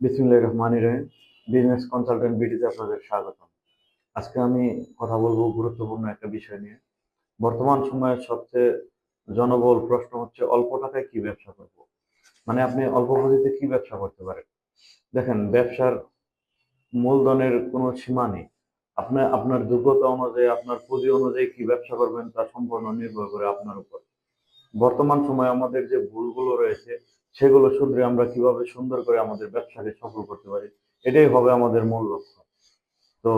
বিসমিল্লাহ রহমান রহিম বিজনেস কনসালটেন্ট বিডিতে আপনাদের স্বাগত আজকে আমি কথা বলব গুরুত্বপূর্ণ একটা বিষয় নিয়ে। বর্তমান সময়ে সবচেয়ে জনবল প্রশ্ন হচ্ছে, অল্প টাকায় কি ব্যবসা করব? মানে আপনি অল্প পুঁজিতে কি ব্যবসা করতে পারেন? দেখেন, ব্যবসার মূলধনের কোনো সীমা নেই। আপনি, আপনার যোগ্যতা অনুযায়ী, আপনার পুঁজি অনুযায়ী কি ব্যবসা করবেন তা সম্পূর্ণ নির্ভর করে আপনার উপর। বর্তমান সময়ে আমাদের যে ভুলগুলো রয়েছে সেগুলো শুধরে আমরা কীভাবে সুন্দর করে আমাদের ব্যবসাকে সফল করতে পারি, এটাই হবে আমাদের মূল লক্ষ্য। তো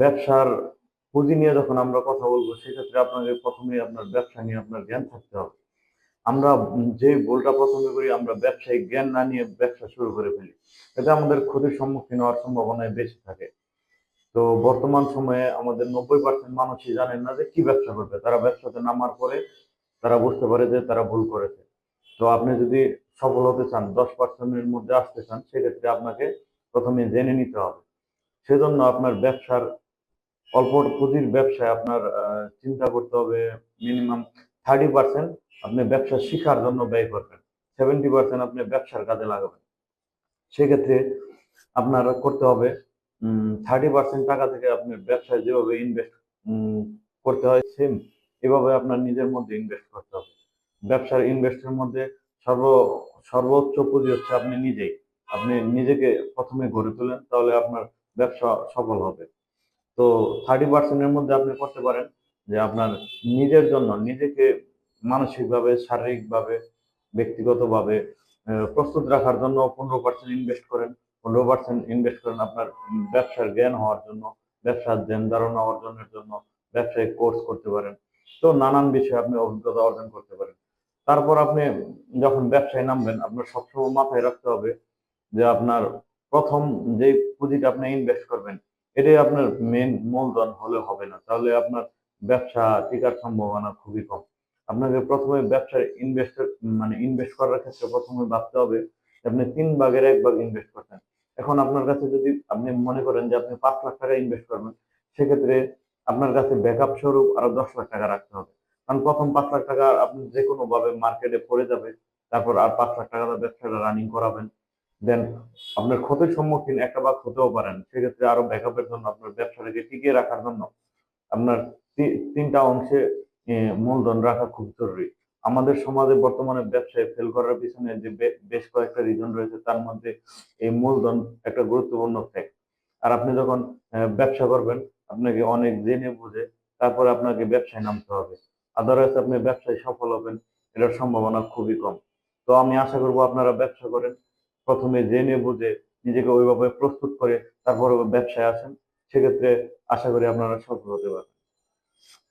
ব্যবসার পুঁজি নিয়ে যখন আমরা কথা বলব, সেক্ষেত্রে আপনাকে প্রথমে আপনার ব্যবসা নিয়ে আপনার জ্ঞান থাকতে হবে। আমরা যে ভুলটা প্রথমে করি, আমরা ব্যবসায়িক জ্ঞান না নিয়ে ব্যবসা শুরু করে ফেলি। এতে আমাদের ক্ষতির সম্মুখীন হওয়ার সম্ভাবনায় বেশি থাকে। তো বর্তমান সময়ে আমাদের নব্বই পার্সেন্ট মানুষই জানেন না যে কি ব্যবসা করবে। তারা ব্যবসাতে নামার পরে তারা বুঝতে পারে যে তারা ভুল করেছে। তো আপনি যদি সফল হতে চান, দশ পার্সেন্টের মধ্যে আসতে চান, সেক্ষেত্রে আপনাকে প্রথমে জেনে নিতে হবে। সেজন্য আপনার ব্যবসার অল্প পুঁজির ব্যবসায় আপনার চিন্তা করতে হবে মিনিমাম থার্টি পার্সেন্ট আপনি ব্যবসা শিখার জন্য ব্যয় করবেন। সেভেন্টি পার্সেন্ট আপনি ব্যবসার কাজে লাগাবেন। সেক্ষেত্রে আপনার করতে হবে থার্টি পার্সেন্ট টাকা থেকে আপনি ব্যবসায় যেভাবে ইনভেস্ট করতে হয় সেম এভাবে আপনার নিজের মধ্যে ইনভেস্ট করতে হবে। ব্যবসার ইনভেস্টের মধ্যে সর্ব, সর্বোচ্চ পুঁজি হচ্ছে আপনি নিজেই। আপনি নিজেকে প্রথমে গড়ে তোলেন, তাহলে আপনার ব্যবসা সফল হবে। তো থার্টি পার্সেন্টের মধ্যে আপনি করতে পারেন যে আপনার নিজের জন্য, নিজেকে মানসিকভাবে, শারীরিকভাবে, ব্যক্তিগতভাবে প্রস্তুত রাখার জন্য পনেরো পার্সেন্ট ইনভেস্ট করেন। পনেরো পার্সেন্ট ইনভেস্ট করেন আপনার ব্যবসার জ্ঞান হওয়ার জন্য, ব্যবসার জ্ঞান ধারণা অর্জনের জন্য ব্যবসায়িক কোর্স করতে পারেন। তো নানান বিষয়ে আপনি অভিজ্ঞতা অর্জন করতে পারেন। তারপর আপনি যখন ব্যবসায় নামবেন, আপনার সবসময় মাথায় রাখতে হবে যে আপনার প্রথম যে পুঁজিটা আপনি ইনভেস্ট করবেন, এটাই আপনার মেন মূলধন হলে হবে না। তাহলে আপনার ব্যবসা টিকার সম্ভাবনা খুবই কম। আপনাকে প্রথমে ব্যবসায় ইনভেস্ট মানে ইনভেস্ট করার ক্ষেত্রে প্রথমে ভাবতে হবে আপনি তিন ভাগের এক ভাগ ইনভেস্ট করতেন। এখন আপনার কাছে যদি আপনি মনে করেন যে আপনি পাঁচ লাখ টাকা ইনভেস্ট করবেন, সেক্ষেত্রে আপনার কাছে ব্যাকআপ স্বরূপ আরও দশ লাখ টাকা রাখতে হবে। কারণ প্রথম পাঁচ লাখ টাকা আপনি যে কোনো ভাবে মার্কেটে পড়ে যাবে, তারপর আর পাঁচ লাখ টাকা ব্যবসাটা রানিং করাবেন। দেন আপনার ক্ষতির সম্মুখীন একটা ভাগ হতেও পারেন। সেক্ষেত্রে আরও ব্যাকআপের জন্য আপনার ব্যবসাটাকে টিকিয়ে রাখার জন্য আপনার তিনটা অংশে মূলধন রাখা খুব জরুরি। আমাদের সমাজে বর্তমানে ব্যবসায় ফেল করার পিছনে যে বেশ কয়েকটা রিজন রয়েছে, তার মধ্যে এই মূলধন একটা গুরুত্বপূর্ণ ফ্যাক্ট আর আপনি যখন ব্যবসা করবেন, আপনাকে অনেক জেনে বুঝে তারপরে আপনাকে ব্যবসায় নামতে হবে। আদারওয়াইজ আপনি ব্যবসায় সফল হবেন, এটার সম্ভাবনা খুবই কম। তো আমি আশা করব আপনারা ব্যবসা করেন, প্রথমে জেনে বুঝে নিজেকে ওইভাবে প্রস্তুত করে তারপরে ব্যবসায় আসেন, সেক্ষেত্রে আশা করি আপনারা সফল হতে পারবেন।